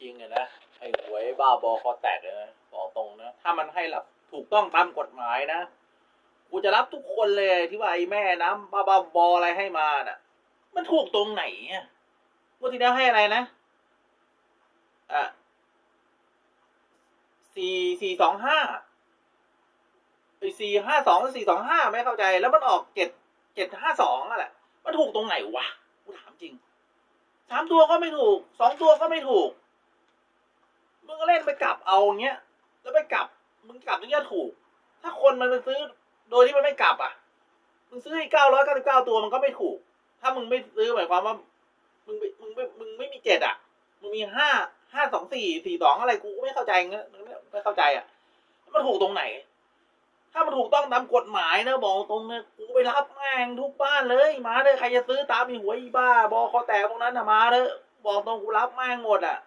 จริงๆอะนะไอ้หวยบ้าบอคอแตกเลยนะบอกตรงนะ ถ้ามันให้รับถูกต้องตามกฎหมายนะ กูจะรับทุกคนเลยที่ว่าไอ้แม่น้ำบ้าบ้าบออะไรให้มาน่ะ มันถูกตรงไหนอะงวดที่แล้วให้อะไรนะ อะสี่สี่สองห้าไอ้สี่ห้าสองสี่สองห้าไม่เข้าใจ แล้วมันออกเจ็ดเจ็ดห้าสองอะแหละมันถูกตรงไหนวะ กูถามจริง สามตัวก็ไม่ถูก สองตัวก็ไม่ถูก เล่นไปกลับเอาเงี้ย แล้วไปกลับ มึงกลับถึงจะถูก ถ้าคนมันไปซื้อโดยที่มันไม่กลับอะ มึงซื้อให้เก้าร้อยเก้าสิบเก้าตัวมันก็ไม่ถูก ถ้ามึงไม่ซื้อหมายความว่า มึงม่มึงไม่มึงไม่มีเจ็ดอะ มึงมีห้าห้าสองสี่สี่สองอะไรกูก็ไม่เข้าใจเงี้ยไม่เข้าใจอะ มันถูกตรงไหน ถ้ามันถูกต้องตามกฎหมายนะบอกตรงนะกูไปรับแม่งทุกบ้านเลยมาเลยใครจะซื้อตามมีหัวอีบ้า บอคอแตกพวกนั้นนะมาเลยบอกตรงกูรับแม่งหมดอะ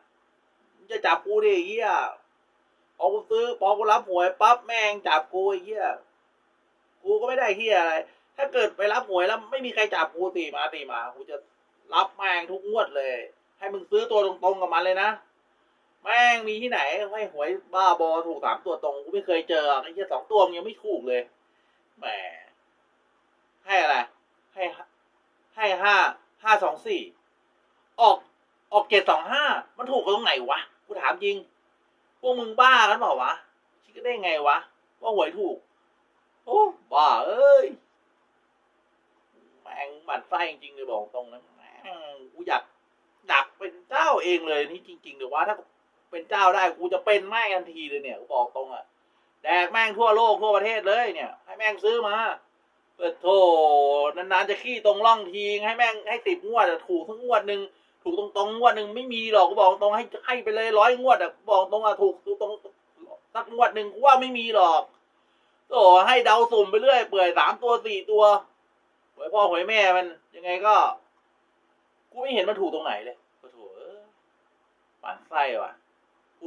จะจับกูดิเหี้ยพอกูซื้อพอกูรับหวยปั๊บแม่งจับกูเหี้ยกูก็ไม่ได้เหี้ยอะไร ถ้าเกิดไปรับหวยแล้วไม่มีใครจับกูตีมาตีมา กูจะรับแม่งทุกงวดเลย ให้มึงซื้อตัวตรงๆกับมันเลยนะ แม่งมีที่ไหนให้หวยบ้าบอถูกสามตัวตรงกูไม่เคยเจอไอ้เหี้ยสองตัวมึงยังไม่ถูกเลย แหม ให้อะไร ให้ให้ห้าห้าสองสี่ออก ออกเจ็ดสองห้ามันถูกกันตรงไหนวะกูถามจริง พวกมึงบ้ากันเปล่าวะคิดกันได้ไงวะ ว่าหวยถูก โอ้บ้าเอ้ยแม่งบั่นไส้จริงเลยบอกตรงนะแม่งกูอยากดักเป็นเจ้าเองเลยนี่จริงๆเดี๋ยวว่าถ้าเป็นเจ้าได้กูจะเป็นแม่งทันทีเลยเนี่ยกูบอกตรงอะแดกแม่งทั่วโลกทั่วประเทศเลยเนี่ย ให้แม่งซื้อมาเปิดโถนานๆจะขี้ตรงร่องทีให้แม่งให้ติดงวดอะถูกทั้งงวดหนึ่ง ถูกตรงงๆงวดหนึ่งไม่มีหรอกกูบอกตรงให้ให้ไปเลยร้อยงวดอะบอกตรงอะถูกถูกตรงสักงวดหนึ่งกูว่าไม่มีหรอกโอ้ให้เดาสุ่มไปเรื่อยเปื่อยสามตัวสี่ตัวหวยพ่อหวยแม่มัน ยังไงก็ กูไม่เห็นมันถูกตรงไหนเลยโอ้โถเอ้ยปานไส้ว่ะ